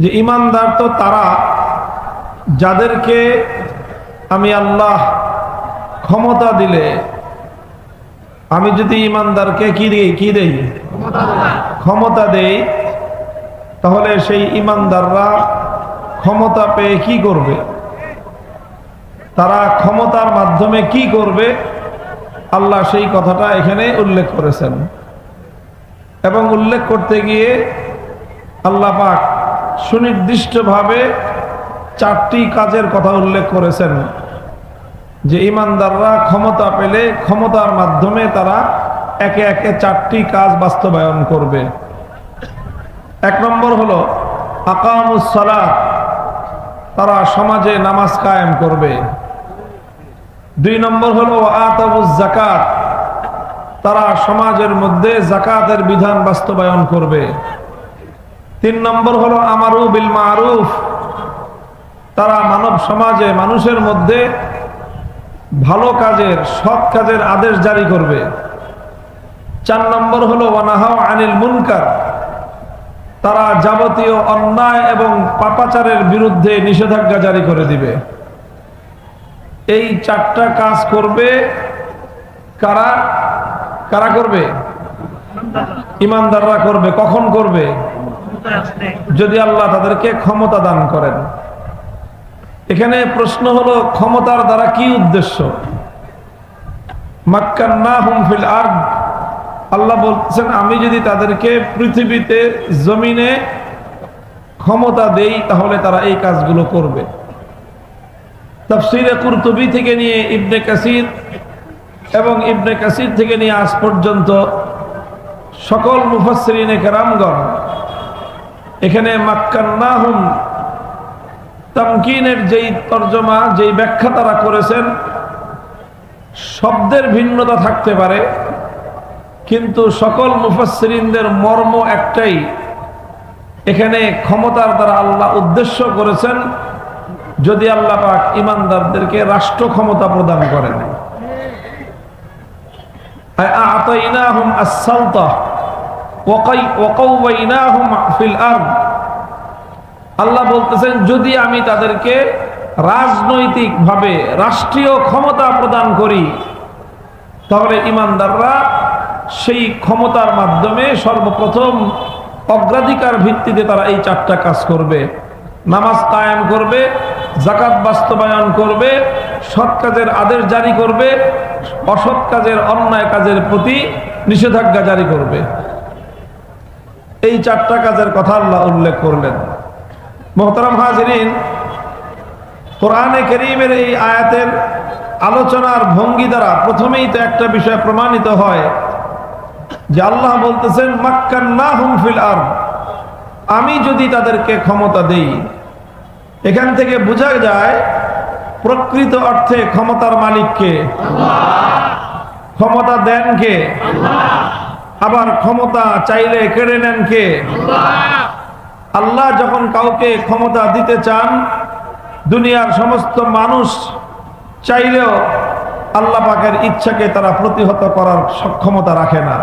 যে ইমানদার তো তারা, যাদেরকে আমি আল্লাহ ক্ষমতা দিলে, আমি যদি ইমানদারকে কি দিই, কি দেই? ক্ষমতা দেই, তাহলে সেই ইমানদাররা ক্ষমতা পেয়ে কি করবে? তারা ক্ষমতার মাধ্যমে কি করবে? আল্লাহ সেই কথাটা এখানে উল্লেখ করেছেন। এবং উল্লেখ করতে গিয়ে আল্লাহ পাক সুনির্দিষ্টভাবে চারটি কাজের কথা উল্লেখ করেছেন যে ইমানদাররা ক্ষমতা পেলে ক্ষমতার মাধ্যমে তারা একে একে চারটি কাজ বাস্তবায়ন করবে। এক নম্বর হলো আকামুসলাত তারা সমাজে নামাজ কায়েম করবে। দুই নম্বর হলো আতাবুজ জাকাত তারা সমাজের মধ্যে জাকাতের বিধান বাস্তবায়ন করবে। তিন নম্বর হলো আমারু বিল মারুফ। তারা মানব সমাজে মানুষের মধ্যে ভালো কাজের, সৎ কাজের আদেশ জারি করবে। চার নম্বর হলো ওয়ানাহাও আনিল মুনকার। তারা যাবতীয় অন্যায় এবং পাপাচারের বিরুদ্ধে নিষেধাজ্ঞা জারি করে দিবে। এই চারটা কাজ করবে কারা? কারা করবে? ইমানদাররা করবে। কখন করবে? যদি আল্লাহ তাদেরকে ক্ষমতা দান করেন। এখানে প্রশ্ন হলো, ক্ষমতার দ্বারা কি উদ্দেশ্য? আল্লাহ বলছেন, আমি যদি তাদেরকে পৃথিবীতে জমিনে ক্ষমতা দেই, তাহলে তারা এই কাজগুলো করবে। তফসিরে কুরতুবি থেকে নিয়ে ইবনে কাসির এবং ইবনে কাসির থেকে নিয়ে আজ পর্যন্ত সকল মুফাসরিনে কেরামগণ এখানে মাক্কান্নাহুম তামকিনের যেই তর্জমা, যেই ব্যাখ্যা তারা করেছেন, শব্দের ভিন্নতা থাকতে পারে, কিন্তু সকল মুফাসরিনদের মর্ম একটাই। এখানে ক্ষমতার দ্বারা আল্লাহ উদ্দেশ্য করেছেন, যদি আল্লাহ পাক ইমানদারদেরকে রাষ্ট্র ক্ষমতা প্রদান করেন। আতাইনাহুম আরদ আল্লাহ বলতেছেন, যদি আমি তাদেরকে রাজনৈতিকভাবে রাষ্ট্রীয় ক্ষমতা প্রদান করি, তাহলে ইমানদাররা সেই ক্ষমতার মাধ্যমে সর্বপ্রথম অগ্রাধিকার ভিত্তিতে তারা এই চারটা কাজ করবে। নামাজ কায়েম করবে জাকাত বাস্তবায়ন করবে, সৎ কাজের আদেশ জারি করবে, অসৎ কাজের অন্যায় কাজের প্রতি নিষেধাজ্ঞা জারি করবে। এই চারটা কাজের কথা আল্লাহ উল্লেখ করলেন। মোহতারাম হাজরিন, কোরআনে করিমের এই আয়াতের আলোচনার ভঙ্গি দ্বারা প্রথমেই তো একটা বিষয় প্রমাণিত হয় যে আল্লাহ বলতেছেন মাক্কান্না হুমফিল আর আমি যদি তাদেরকে ক্ষমতা দেই, এখান থেকে বোঝা যায় প্রকৃত অর্থে ক্ষমতার মালিককে, ক্ষমতা দেন কে আবার ক্ষমতা চাইলে কেড়ে নেন কে? আল্লাহ যখন কাউকে ক্ষমতা দিতে চান, দুনিয়ার সমস্ত মানুষ চাইলেও আল্লাহ পাকের ইচ্ছাকে তারা প্রতিহত করার সক্ষমতা রাখে না।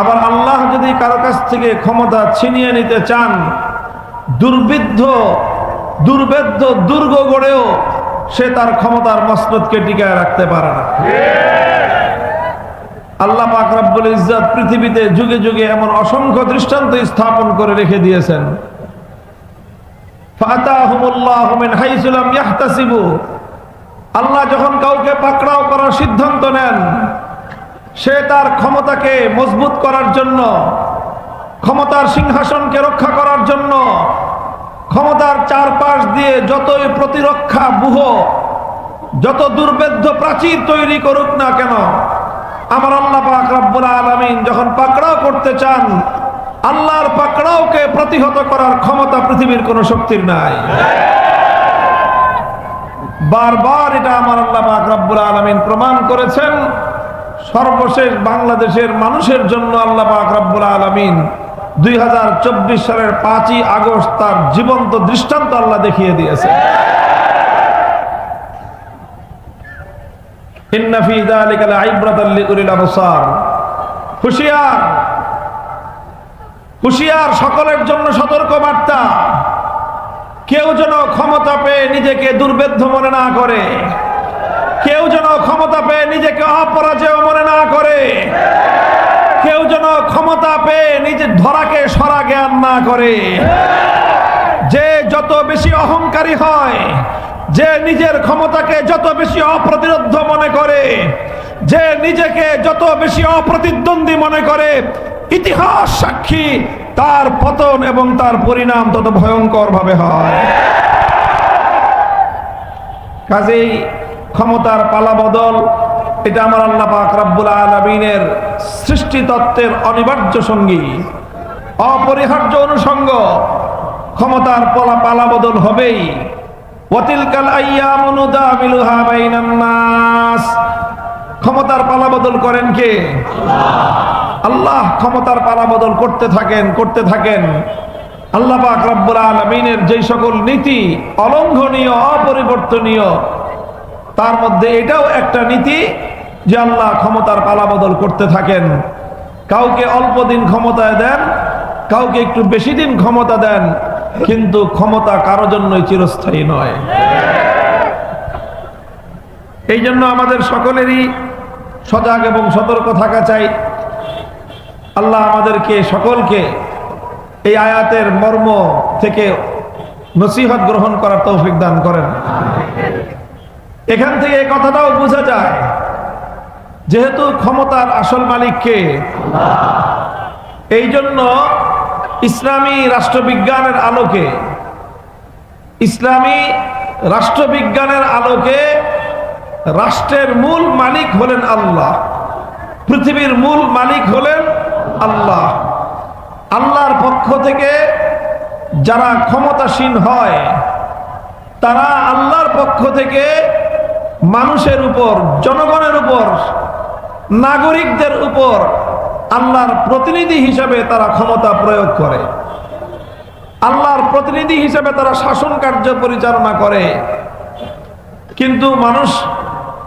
আবার আল্লাহ যদি কারও কাছ থেকে ক্ষমতা ছিনিয়ে নিতে চান, দুর্বিদ্ধ, দুর্বেদ্য, দুর্গ গড়েও সে তার ক্ষমতার মসনদকে টিকায় রাখতে পারে না। আল্লাহ পাক ইজ্জত পৃথিবীতে যুগে যুগে এমন অসংখ্য দৃষ্টান্ত স্থাপন করে রেখে দিয়েছেন। আল্লাহ যখন কাউকে পাকড়াও করার সিদ্ধান্ত নেন, সে তার ক্ষমতাকে মজবুত করার জন্য, ক্ষমতার সিংহাসনকে রক্ষা করার জন্য, ক্ষমতার চারপাশ দিয়ে যতই প্রতিরক্ষা, বুহ, যত দুর্বেদ্য প্রাচীর তৈরি করুক না কেন আমার আল্লাহ পাক রব্বুল আলামিন যখন পাকড়াও করতে চান, আল্লাহর পাকড়াওকে প্রতিহত করার ক্ষমতা পৃথিবীর কোন শক্তির নাই। বারবার এটা আমার আল্লাহ পাক রব্বুল আলামিন প্রমাণ করেছেন। সর্বশেষ বাংলাদেশের মানুষের জন্য আল্লাহ পাক রব্বুল আলামিন দুই সালের পাঁচই আগস্ট তার জীবন্ত দৃষ্টান্ত আল্লাহ দেখিয়ে দিয়েছে হুশিয়ার সকলের জন্য সতর্ক বার্তা কেউ যেন ক্ষমতা পেয়ে নিজেকে দুর্বেদ্য মনে না করে। কেউ যেন ক্ষমতা পেয়ে নিজেকে অপরাজয় মনে না করে। কেউ যেন ক্ষমতা পেয়ে নিজের ধরাকে সরা জ্ঞান না করে। যে যত বেশি অহংকারী হয় যে নিজের ক্ষমতাকে যত বেশি অপ্রতিরোধ মনে করে, যে নিজেকে যত বেশি অপ্রতিদ্বন্দ্বী মনে করে, ইতিহাস সাক্ষী, তার পতন এবং তার পরিণাম তত ভয়ঙ্কর ভাবে হয়। কাজেই ক্ষমতার পালাবদল এটা আমার আল্লাহ আলমিনের সৃষ্টি তত্ত্বের অনিবার্য সঙ্গী। অপরিহার্য অনুষঙ্গ, ক্ষমতার পলা পালাবদল হবেই। ওয়াতিলকাল আইয়ামু নুদাবিলুহা বাইনান নাস। ক্ষমতার পালাবদল করেন কে? আল্লাহ। ক্ষমতার পালাবদল করতে থাকেন করতে থাকেন। আল্লাহ পাক রব্বুল আলমিনের যেই সকল নীতি অলঙ্ঘনীয় অপরিবর্তনীয় তার মধ্যে এটাও একটা নীতি যে আল্লাহ ক্ষমতার পালাবদল করতে থাকেন। কাউকে অল্প দিন ক্ষমতায় দেন কাউকে একটু বেশি দিন ক্ষমতা দেন কিন্তু ক্ষমতা কারও জন্যই চিরস্থায়ী নয়। এই জন্য আমাদের সকলেরই সজাগ এবং সতর্ক থাকা চাই। আল্লাহ আমাদেরকে, সকলকে এই আয়াতের মর্ম থেকে নসিহত গ্রহণ করার তৌফিক দান করেন। এখান থেকে এই কথাটাও বোঝা যায়, যেহেতু ক্ষমতার আসল মালিককে, এই জন্য ইসলামী রাষ্ট্রবিজ্ঞানের আলোকে, ইসলামী রাষ্ট্রবিজ্ঞানের আলোকে রাষ্ট্রের মূল মালিক হলেন আল্লাহ, পৃথিবীর মূল মালিক হলেন আল্লাহ। আল্লাহর পক্ষ থেকে যারা ক্ষমতাসীন হয়, তারা আল্লাহর পক্ষ থেকে মানুষের উপর, জনগণের উপর, নাগরিকদের উপর আল্লাহর প্রতিনিধি হিসাবে তারা ক্ষমতা প্রয়োগ করে। আল্লাহর প্রতিনিধি হিসাবে তারা শাসন কার্য পরিচালনা করে। কিন্তু মানুষ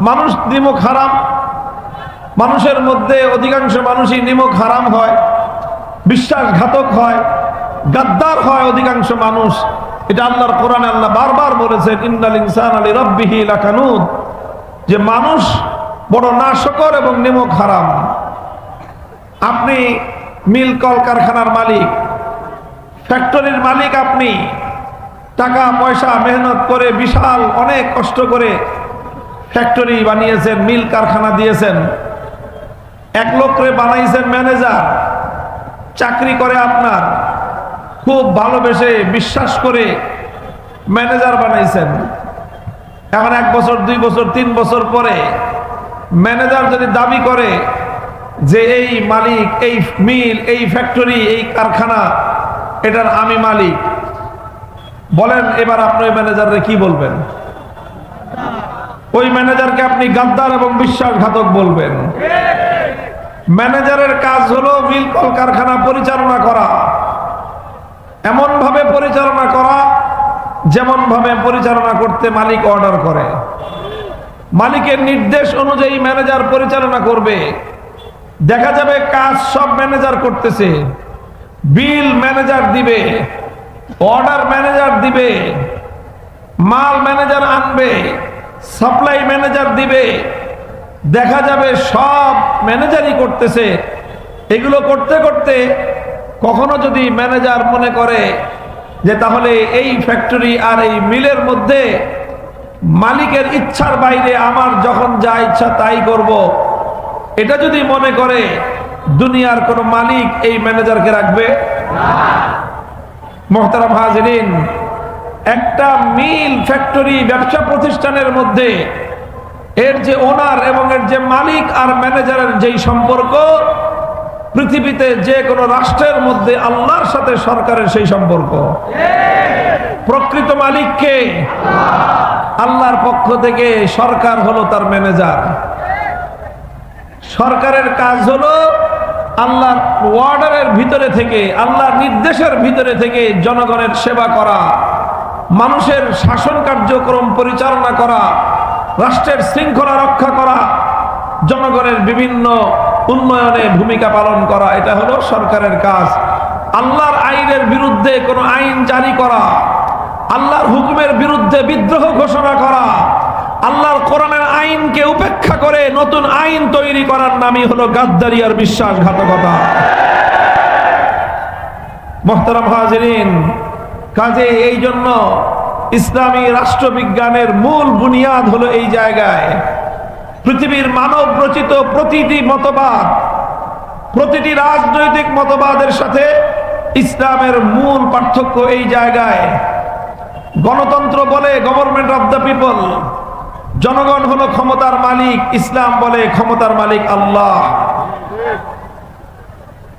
মানুষ নিমুখ হারাম। মানুষের মধ্যে অধিকাংশ মানুষই নিমুখ হারাম হয়, বিশ্বাসঘাতক হয়, গাদ্দার হয় অধিকাংশ মানুষ। এটা আল্লাহর কোরআনে আল্লাহ বারবার বলেছেন ইন্দাল ইনসান আলী রব্বিহি লাকানুদ যে মানুষ বড় নাশকর এবং নিমক হারাম। আপনি মিল কলকারখানার মালিক, ফ্যাক্টরির মালিক আপনি, টাকা, পয়সা, মেহনত করে বিশাল, অনেক কষ্ট করে ফ্যাক্টরি বানিয়েছেন, মিল কারখানা দিয়েছেন। এক লোকরে বানাইছেন ম্যানেজার, চাকরি করে আপনার, খুব ভালোবেসে বিশ্বাস করে ম্যানেজার বানাইছেন। এখন এক বছর, দুই বছর, তিন বছর পরে ম্যানেজার যদি দাবি করে যে এই মালিক, এই মিল, এই ফ্যাক্টরি এই কারখানা, এটার আমি মালিক। বলেন, এবার আপনি ওই ম্যানেজারে কি বলবেন? ওই ম্যানেজারকে আপনি গাদ্দার এবং বিশ্বাসঘাতক বলবেন। ম্যানেজারের কাজ হলো মিল কলকারখানা পরিচালনা করা। এমন ভাবে পরিচালনা করা যেমন ভাবে পরিচালনা করতে মালিক অর্ডার করে। মালিকের নির্দেশ অনুযায়ী ম্যানেজার পরিচালনা করবে। দেখা যাবে কাজ সব ম্যানেজার করতেছে বিল ম্যানেজার দিবে, অর্ডার ম্যানেজার দিবে, মাল ম্যানেজার আনবে, সাপ্লাই ম্যানেজার দিবে দেখা যাবে সব ম্যানেজারই করতেছে এগুলো করতে করতে কখনো যদি ম্যানেজার মনে করে যে তাহলে এই ফ্যাক্টরি আর এই মিলের মধ্যে মালিকের ইচ্ছার বাইরে আমার যখন যা ইচ্ছা তাই করব। এটা যদি মনে করে দুনিয়ার কোন মালিক এই ম্যানেজারকে রাখবে? মোহতারাম হাজরিন, একটা মিল ফ্যাক্টরি ব্যবসা প্রতিষ্ঠানের মধ্যে এর যে ওনার এবং এর যে মালিক আর ম্যানেজারের যেই সম্পর্ক, পৃথিবীতে যে কোনো রাষ্ট্রের মধ্যে আল্লাহর সাথে সরকারের সেই সম্পর্ক। প্রকৃত মালিককে আল্লাহর পক্ষ থেকে সরকার হলো তার ম্যানেজার। সরকারের কাজ হলো আল্লাহর ওয়ার্ডারের ভিতরে থেকে আল্লাহর নির্দেশের ভিতরে থেকে জনগণের সেবা করা, মানুষের শাসন কার্যক্রম পরিচালনা করা, রাষ্ট্রের শৃঙ্খলা রক্ষা করা, জনগণের বিভিন্ন উন্নয়নে ভূমিকা পালন করা, এটা হলো সরকারের কাজ। আল্লাহর আইনের বিরুদ্ধে কোনো আইন জারি করা, আল্লাহর হুকুমের বিরুদ্ধে বিদ্রোহ ঘোষণা করা, আল্লাহর কোরআনের আইনকে উপেক্ষা করে নতুন আইন তৈরি করার নামই হলো গাদ্দারি আর বিশ্বাসঘাতকতা। মোহতারাম হাজরিন, কাজে এই জন্য ইসলামী রাষ্ট্রবিজ্ঞানের মূল বুনিয়াদ হলো এই জায়গায়। পৃথিবীর মানব রচিত প্রতিটি মতবাদ, প্রতিটি রাজনৈতিক মতবাদের সাথে ইসলামের মূল পার্থক্য এই জায়গায়। গণতন্ত্র বলে গভর্নমেন্ট অফ দ্য পিপল জনগণ হলো ক্ষমতার মালিক, ইসলাম বলে ক্ষমতার মালিক আল্লাহ।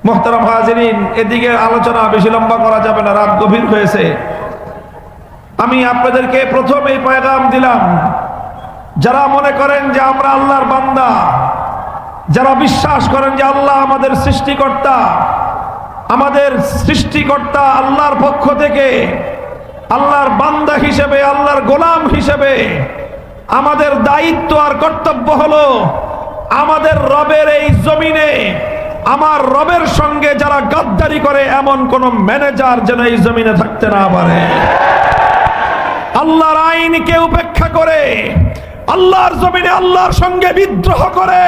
মোহতারাম হাজিরিন, এদিকে আলোচনা বেশি লম্বা করা যাবে না, রাত গভীর হয়েছে। আমি আপনাদেরকে প্রথম এই পয়গাম দিলাম, যারা মনে করেন যে আমরা আল্লাহর বান্দা, যারা বিশ্বাস করেন যে আল্লাহ আমাদের সৃষ্টিকর্তা আমাদের সৃষ্টিকর্তা আল্লাহর পক্ষ থেকে, আল্লাহর বান্দা হিসেবে, আল্লাহর গোলাম হিসেবে আমাদের দায়িত্ব আর কর্তব্য হলো আমাদের রবের এই জমিনে, আমার রবের সঙ্গে যারা গাদ্দারি করে, এমন কোন ম্যানেজার যেন এই জমিনে থাকতে না পারে। আল্লাহর আইনকে উপেক্ষা করে, আল্লাহর জমিনে আল্লাহর সঙ্গে বিদ্রোহ করে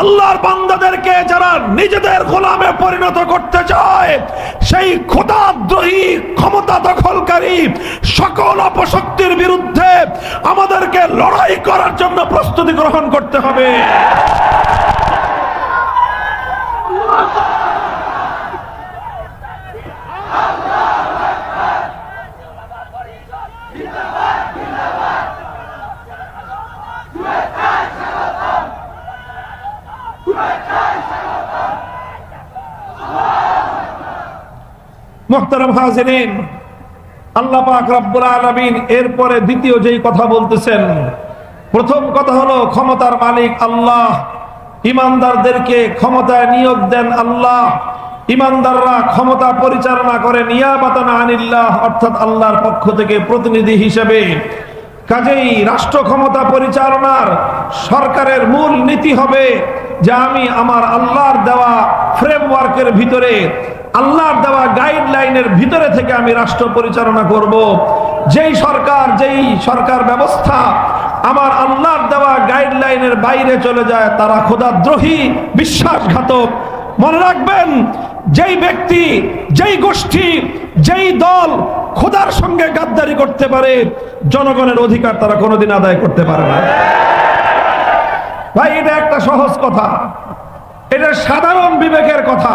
আল্লাহর বান্দাদেরকে যারা নিজেদের গোলামে পরিণত করতে চায়, সেই ক্ষুদাদ্রোহী ক্ষমতা দখলকারী সকল অপশক্তির বিরুদ্ধে আমাদেরকে লড়াই করার জন্য প্রস্তুতি গ্রহণ করতে হবে। মোহতারাম হাজিরিন, আল্লাহ পাক রব্বুল আলামিন এরপরে দ্বিতীয় যেই কথা বলতেছেন, প্রথম কথা হলো ক্ষমতার মালিক আল্লাহ। ইমানদারদেরকে ক্ষমতায় নিয়োগ দেন আল্লাহ। ইমানদাররা ক্ষমতা পরিচালনা করে নিয়াবাতানা আনিল্লাহ, অর্থাৎ আল্লাহর পক্ষ থেকে প্রতিনিধি হিসেবে। কাজেই রাষ্ট্র ক্ষমতা পরিচালনার সরকারের মূল নীতি হবে যে আমি আমার আল্লাহর দেওয়া ফ্রেমওয়ার্কের ভিতরে আল্লাহর দেওয়া গাইডলাইনের ভিতরে থেকে আমি রাষ্ট্র পরিচালনা করব। যেই সরকার যেই সরকার ব্যবস্থা আমার আল্লাহর দেওয়া গাইডলাইনের বাইরে চলে যায়, তারা খোদাদ্রোহী বিশ্বাসঘাতক। মনে রাখবেন, যেই ব্যক্তি, যেই গোষ্ঠী, যেই দল খোদার সঙ্গে গাদ্দারি করতে পারে, জনগণের অধিকার তারা কোনোদিন আদায় করতে পারে না। ভাই, এটা একটা সহজ কথা। এটা সাধারণ বিবেকের কথা।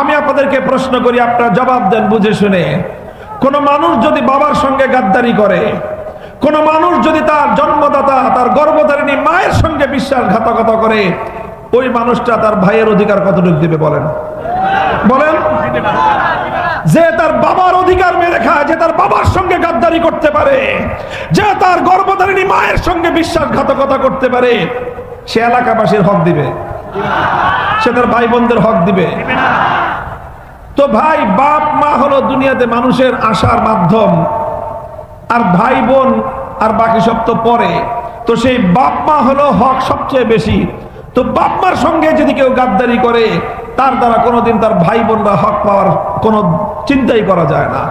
আমি আপনাদেরকে প্রশ্ন করি, আপনারা জবাব দেন বুঝে শুনে। কোন মানুষ যদি বাবার সঙ্গে গাদ্দারি করে, কোন মানুষ যদি তার জন্মদাতা, তার গর্ভধারিণী মায়ের সঙ্গে বিশ্বাসঘাতকতা করে, ওই মানুষটা তার ভাইয়ের অধিকার কতটুকু দিবে বলেন? বলেন? যে তার বাবার অধিকার মেরে খায়, যে তার বাবার সঙ্গে গাদ্দারি করতে পারে, যে তার গর্ভধারিণী মায়ের সঙ্গে বিশ্বাসঘাতকতা করতে পারে, সে এলাকাবাসীর হক দিবে। সে তার ভাই বোনদের হক দিবে। তো ভাই, বাপ, মা হলো দুনিয়াতে মানুষের আশার মাধ্যম। আর ভাই বোন আর বাকি সব তো পরে। তো সেই বাপ, মা হলো হক সবচেয়ে বেশি। তো বাপ, মার সঙ্গে যদি কেউ গাদ্দারি করে, তার দ্বারা কোনোদিন তার ভাই বোনরা হক পাওয়ার কোনো চিন্তাই করা যায় না।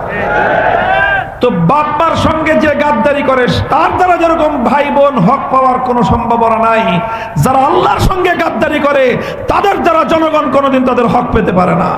তো বাপ্পার সঙ্গে যে গাদ্দারি করে, তার দ্বারা যেরকম ভাই বোন হক পাওয়ার কোনো সম্ভাবনা নাই, যারা আল্লাহর সঙ্গে গাদ্দারি করে, তাদের দ্বারা জনগণ কোনোদিন তাদের হক পেতে পারে না।